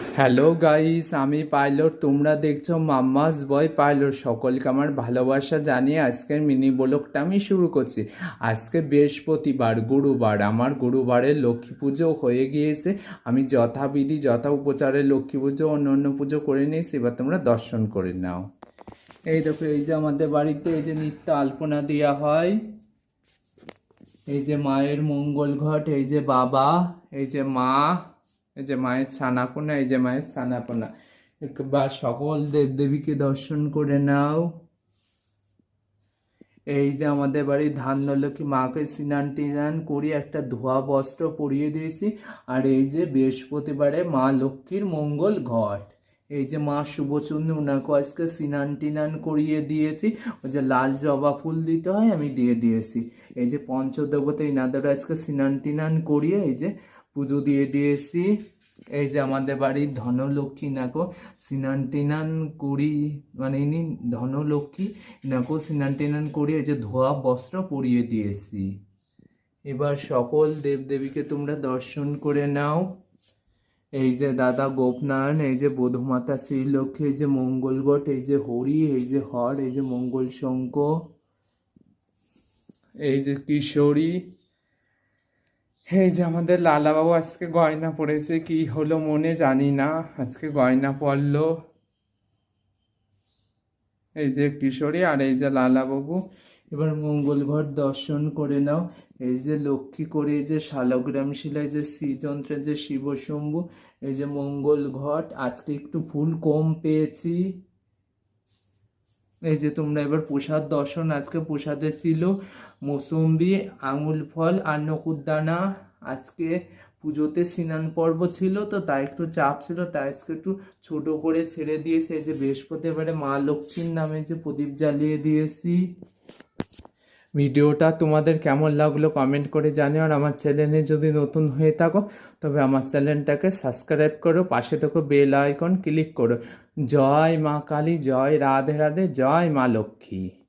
Hello guys আমি pilot, তোমরা দেখছ মাম্মাস বয় পাইলট। সকলকে আমার ভালোবাসা জানিয়ে আজকের মিনি ব্লগটা আমি শুরু করছি। আজকে বৃহস্পতিবার, গুরুবার। আমার গুরুবারের লক্ষ্মী পুজো হয়ে গিয়েছে। আমি যথাবিধি, যথা উপচারে লক্ষ্মী পুজো, অন্য অন্য পুজো করে নিয়েছি। এবার তোমরা দর্শন করে নাও। এই দেখো, এই যে আমাদের বাড়িতে এই যে নিত্য আলপনা দেওয়া হয়। এই যে মায়ের মঙ্গল ঘট, এই যে বাবা, এই যে মা এই যে মায়ের ছানাপোনা, এই যে মায়ের ছানাপোনা। বা সকল দেবদেবীকে দর্শন করে নাও। এই যে আমাদের বাড়ির ধানলক্ষ্মী মাকে স্নান টিনান করি, একটা ধোয়া বস্ত্র পরিয়ে দিয়েছি। আর এই যে বৃহস্পতিবারে মা লক্ষ্মীর মঙ্গল ঘট। এই যে মা শুভচন্দ্র ওনাকে আজকে স্নান টিনান করিয়ে দিয়েছি। ওই যে লাল জবা ফুল দিতে হয়, আমি দিয়ে দিয়েছি। এই যে পঞ্চদেবতা ইনাদের আজকে স্নান টিনান করিয়ে এই যে পুজো দিয়ে দিয়েছি এই যে আমাদের বাড়ির ধনলক্ষ্মী নাকো স্নান টিনান করি মানে ইনি ধনলক্ষ্মী নাকো স্নান টিনান করি এই যে ধোয়া বস্ত্র পরিয়ে দিয়েছি এবার সকল দেবদেবীকে তোমরা দর্শন করে নাও। এই যে দাদা গোপনারায়ণ, এই যে বধুমাতা শ্রীলক্ষ্মী, এই যে মঙ্গলগট এই যে হরি, এই যে হর, এই যে মঙ্গল শঙ্খ, এই যে কিশোরী এই যে আমাদের লালাবাবু আজকে গয়না পড়েছে, কি হলো মনে জানি না। আজকে গয়না পড়ল। এই যে কিশোরী আর এই যে লালাবাবু। এবার মঙ্গল ঘর দর্শন করে নাও। এই যে লক্ষ্মী করে এই যে শালগ্রাম শিলায় যে শ্রীযন্ত্রের যে শিবশম্ভু, এই যে মঙ্গল ঘট, আজকে একটু ফুল কম পেয়েছি। এই যে তোমরা এবার প্রসাদ দর্শন, আজকে প্রসাদে ছিল মৌসুম্বি আঙুল ফল আর আজকে পুজোতে স্নান পর্ব ছিল, তো তাই একটু চাপ ছিল, তাই আজকে একটু ছোট করে ছেড়ে দিয়েছে। এই যে বৃহস্পতিবারে মা লক্ষ্মীর নামে যে প্রদীপ জ্বালিয়ে দিয়েছি। ভিডিওটা তোমাদের কেমন লাগল কমেন্ট করে জানিও। আর আমার চ্যানেলে যদি নতুন হয়ে থাকো, তবে আমার চ্যানেলটাকে সাবস্ক্রাইব করো, পাশে থেকে বেল আইকন ক্লিক করো। জয় মা কালী, জয় রাধে রাধে, জয় মা লক্ষ্মী।